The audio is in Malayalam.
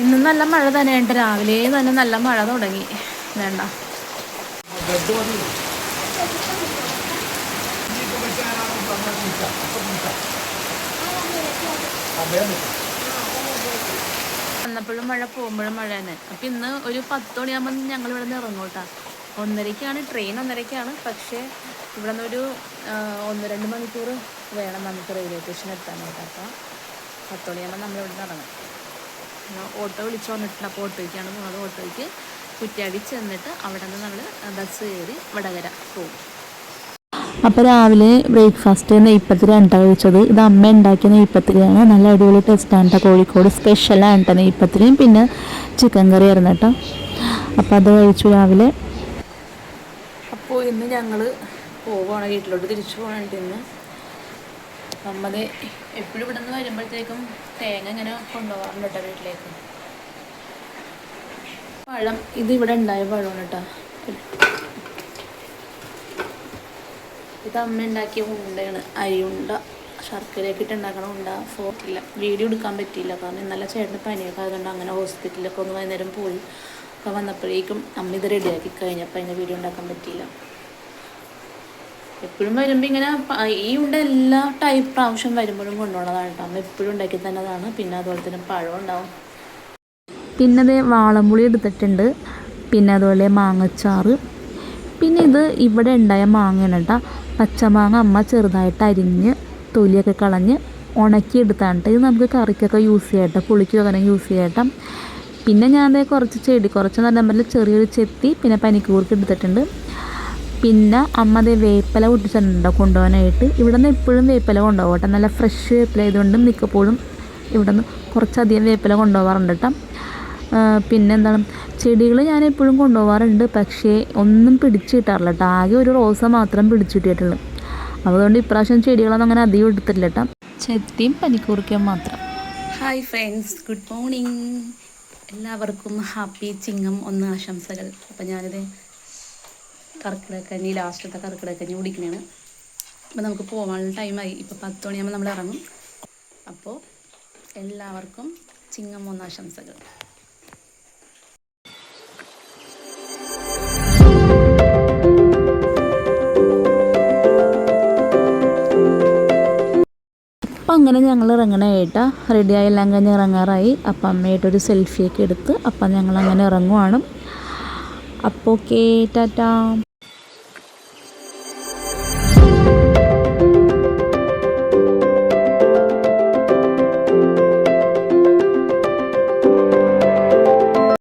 ഇന്ന് നല്ല മഴ തന്നെയുണ്ട് രാവിലെ തന്നെ നല്ല മഴ തുടങ്ങി. വേണ്ട. വന്നപ്പോഴും മഴ പോകുമ്പോഴും മഴ തന്നെ അപ്പം ഇന്ന് ഒരു പത്ത് മണിയാകുമ്പോൾ ഞങ്ങൾ ഇവിടെ നിന്ന് ഇറങ്ങും കേട്ടോ ഒന്നരയ്ക്കാണ് ട്രെയിൻ ഒന്നരയ്ക്കാണ് പക്ഷേ ഇവിടെ നിന്നൊരു ഒന്ന് രണ്ട് മണിക്കൂർ വേണം നമുക്ക് റെയിൽവേ സ്റ്റേഷൻ എത്താനായിട്ട്. അപ്പം പത്ത് മണിയാകുമ്പോൾ നമ്മൾ ഇവിടെ നിന്ന് ഇറങ്ങും. ഓട്ടോ വിളിച്ച് വന്നിട്ടുണ്ട്. അപ്പോൾ ഓട്ടോയ്ക്കാണ് പോകുന്നത്. ഓട്ടോയ്ക്ക് കുറ്റ്യാടി ചെന്നിട്ട് അവിടെ നിന്ന് നമ്മൾ ബസ് കയറി വടകര പോകും. അപ്പോൾ രാവിലെ ബ്രേക്ക്ഫാസ്റ്റ് നെയ്പ്പത്തിരിയാണ് കേട്ടോ കഴിച്ചത്. ഇത് അമ്മ ഉണ്ടാക്കിയ നെയ്പ്പത്തിരിയാണ് നല്ല അടിപൊളി ടേസ്റ്റാണ് കേട്ടോ. കോഴിക്കോട് സ്പെഷ്യലാണ് കേട്ടോ നെയ്പ്പത്തിരിയും പിന്നെ ചിക്കൻ കറി ആയിരുന്നു കേട്ടോ. അപ്പോൾ അത് കഴിച്ചു രാവിലെ. അപ്പോൾ ഇന്ന് ഞങ്ങൾ പോവുകയാണ് വീട്ടിലോട്ട് തിരിച്ചു പോകണുണ്ട് ഇന്ന്. നമ്മത് എപ്പോഴും ഇവിടെ നിന്ന് വരുമ്പോഴത്തേക്കും തേങ്ങ ഇങ്ങനെ കൊണ്ടുപോകാറുണ്ട് കേട്ടോ വീട്ടിലേക്ക്. പഴം ഇത് ഇവിടെ ഉണ്ടായ പഴമാണ് കേട്ടോ. ഇത് അമ്മ ഉണ്ടാക്കിയ ഉണ്ടയാണ്. അരിയുണ്ട ശർക്കരയൊക്കെ ഇട്ട് ഉണ്ടാക്കണ ഉണ്ട. ഫോട്ടില്ല വീഡിയോ എടുക്കാൻ പറ്റിയില്ല. കാരണം ഇന്നലെ ചേട്ടന് പനിയൊക്കെ ആയതുകൊണ്ട് അങ്ങനെ ഹോസ്പിറ്റലിലൊക്കെ ഒന്ന് വൈകുന്നേരം പോയി. അപ്പോൾ വന്നപ്പോഴേക്കും അമ്മ ഇത് റെഡിയാക്കി കഴിഞ്ഞപ്പോൾ അതിന്റെ വീഡിയോ ഉണ്ടാക്കാൻ പറ്റിയില്ല. എപ്പോഴും വരുമ്പോൾ ഇങ്ങനെ ഈ ഉണ്ട എല്ലാ ടൈപ്പ് പ്രാവശ്യം വരുമ്പോഴും കൊണ്ടുപോകണതാണ് കേട്ടോ അമ്മ എപ്പോഴും ഉണ്ടാക്കി തന്നതാണ്. പിന്നെ അതുപോലെ തന്നെ പഴം ഉണ്ടാവും. പിന്നെ അതേ വാളംപുളി എടുത്തിട്ടുണ്ട്. പിന്നെ അതുപോലെ മാങ്ങച്ചാറ്. പിന്നെ ഇത് ഇവിടെ ഉണ്ടായ മാങ്ങയാണ് കേട്ടോ പച്ചമാങ്ങ അമ്മ ചെറുതായിട്ട് അരിഞ്ഞ് തൊലിയൊക്കെ കളഞ്ഞ് ഉണക്കിയെടുത്താണ് ഇത് നമുക്ക് കറിക്കൊക്കെ യൂസ് ചെയ്യാം കേട്ടോ പുളിക്ക് യൂസ് ചെയ്യാം കേട്ടോ പിന്നെ ഞാൻ കുറച്ച് ചെടി കുറച്ച് നല്ല ചെറിയൊരു ചെത്തി പിന്നെ പനിക്കൂർക്ക് എടുത്തിട്ടുണ്ട്. പിന്നെ അമ്മ അത് വേപ്പില പൊട്ടിച്ചിട്ടുണ്ടോ കൊണ്ടുപോകാനായിട്ട്. ഇവിടെ നിന്ന് എപ്പോഴും വേപ്പില കൊണ്ടുപോകും കേട്ടോ. നല്ല ഫ്രഷ് വേപ്പില ആയതുകൊണ്ട് മിക്കപ്പോഴും ഇവിടെ നിന്ന് കുറച്ചധികം വേപ്പില കൊണ്ടുപോകാറുണ്ട് കേട്ടോ. പിന്നെന്താണ് പിന്നെ എന്താണ്? ചെടികൾ ഞാൻ എപ്പോഴും കൊണ്ടുപോകാറുണ്ട്. പക്ഷേ ഒന്നും പിടിച്ചു കിട്ടാറില്ല കേട്ടോ. ആകെ ഒരു റോസ മാത്രം പിടിച്ചു കിട്ടിയിട്ടുള്ളൂ. അതുകൊണ്ട് ഇപ്രാവശ്യം ചെടികളൊന്നും അങ്ങനെ അധികം എടുത്തിട്ടില്ല കേട്ടോ. ചെത്തിയും പനിക്കൂർക്കയും മാത്രം. ഹായ് ഫ്രണ്ട്സ് ഗുഡ് മോർണിംഗ് എല്ലാവർക്കും ഹാപ്പി ചിങ്ങം ഒന്ന് ആശംസകൾ. അപ്പം ഞാനിത് കർക്കിടക്കഞ്ഞി ലാസ്റ്റത്തെ കർക്കിടക്കഞ്ഞി കുടിക്കണേണ്. അപ്പോൾ നമുക്ക് പോകാനുള്ള ടൈമായി. ഇപ്പോൾ പത്ത് മണിയാകുമ്പോൾ നമ്മൾ ഇറങ്ങും. അപ്പോൾ എല്ലാവർക്കും ചിങ്ങം മൂന്ന് ആശംസകൾ. അപ്പം അങ്ങനെ ഞങ്ങൾ ഇറങ്ങണേട്ടാ റെഡിയായി എല്ലാം കഴിഞ്ഞ് ഇറങ്ങാറായി. അപ്പം അമ്മയായിട്ടൊരു സെൽഫിയൊക്കെ എടുത്ത് അപ്പം ഞങ്ങൾ അങ്ങനെ ഇറങ്ങുവാണ്. അപ്പോൾ ഓക്കേ ടാറ്റാ.